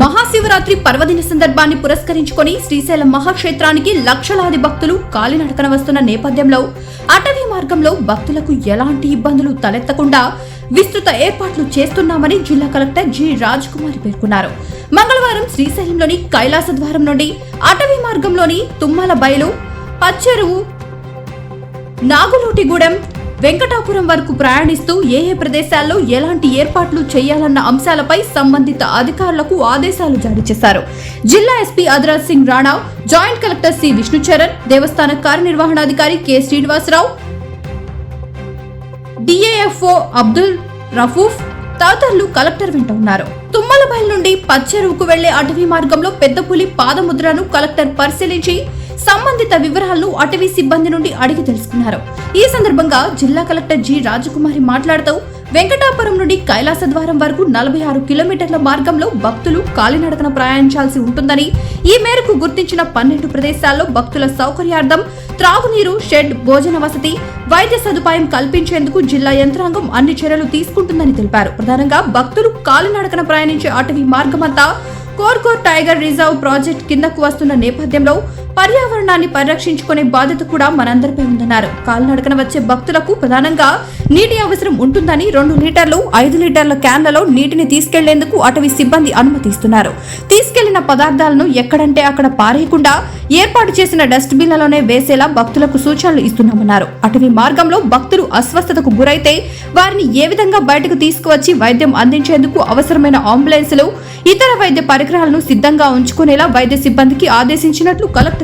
మహాశివరాత్రి పర్వదిన సందర్భాన్ని పురస్కరించుకొని శ్రీశైలం మహాక్షేత్రానికి లక్షలాది భక్తులు కాలినడకన వస్తున్న నేపథ్యంలో అటవీ మార్గంలో భక్తులకు ఎలాంటి ఇబ్బందులు తలెత్తకుండా విస్తృత ఏర్పాట్లు చేస్తున్నామని జిల్లా కలెక్టర్ జి రాజ్ కుమార్ పేర్కొన్నారు. మంగళవారం శ్రీశైలంలోని కైలాస ద్వారం నుండి అటవీ మార్గంలోని తుమ్మల బయలు పచ్చెరువు నాగులూటిగూడెం వెంకటాపురం వరకు ప్రయాణిస్తూ ఏ ఏ ప్రదేశాల్లో ఎలాంటి ఏర్పాట్లు చేయాలన్న అంశాలపై సంబంధిత అధికారులకు ఆదేశాలు జారీ చేశారు. జిల్లా SP Adhiraj Singh Rana joint collector C Vishnucharan దేవస్థాన కార్యనిర్వహణాధికారి కె శ్రీనివాసరావు డిఏఎఫ్ఓ అబ్దుల్ రఫూఫ్ తదితరులు కలెక్టర్ వెంట ఉన్నారు. తుమ్మలబైల్ నుండి పచ్చెరువుకు వెళ్ళే అటవీ మార్గంలో పెద్ద పులి పాదముద్రను కలెక్టర్ పరిశీలించి సంబంధిత వివరాలను అటవీ సిబ్బంది నుండి అడిగి తెలుసుకున్నారు. ఈ సందర్భంగా జిల్లా కలెక్టర్ జి. రాజకుమారి మాట్లాడుతూ వెంకటాపురం నుండి కైలాస ద్వారం వరకు నలభై ఆరు కిలోమీటర్ల మార్గంలో భక్తులు కాలినడకన ప్రయాణించాల్సి ఉంటుందని ఈ మేరకు గుర్తించిన పన్నెండు ప్రదేశాల్లో భక్తుల సౌకర్యార్థం త్రాగునీరు షెడ్ భోజన వసతి వైద్య సదుపాయం కల్పించేందుకు జిల్లా యంత్రాంగం అన్ని చర్యలు తీసుకుంటుందని తెలిపారు. ప్రధానంగా భక్తులు కాలినడకన ప్రయాణించే అటవీ మార్గమంతా కోర్కోర్ టైగర్ రిజర్వ్ ప్రాజెక్ట్ కిందకు వస్తున్న నేపథ్యంలో పర్యావరణాన్ని పరిరక్షించుకునే బాధ్యత కూడా మనందరిపై ఉందన్నారు. కాలినడకన వచ్చే భక్తులకు ప్రధానంగా నీటి అవసరం ఉంటుందని రెండు లీటర్లు ఐదు లీటర్ల క్యాన్లలో నీటిని తీసుకెళ్ళేందుకు అటవీ సిబ్బంది అనుమతిస్తున్నారు. తీసుకెళ్ళిన పదార్థాలను ఎక్కడంటే అక్కడ పారేయకుండా ఏర్పాటు చేసిన డస్ట్బిన్లలోనే వేసేలా భక్తులకు సూచనలు ఇస్తున్నామన్నారు. అటవీ మార్గంలో భక్తులు అస్వస్థతకు గురైతే వారిని ఏ విధంగా బయటకు తీసుకువచ్చి వైద్యం అందించేందుకు అవసరమైన అంబులెన్సులు ఇతర వైద్య పరికరాలను సిద్ధంగా ఉంచుకునేలా వైద్య సిబ్బందికి ఆదేశించినట్లు కలెక్టర్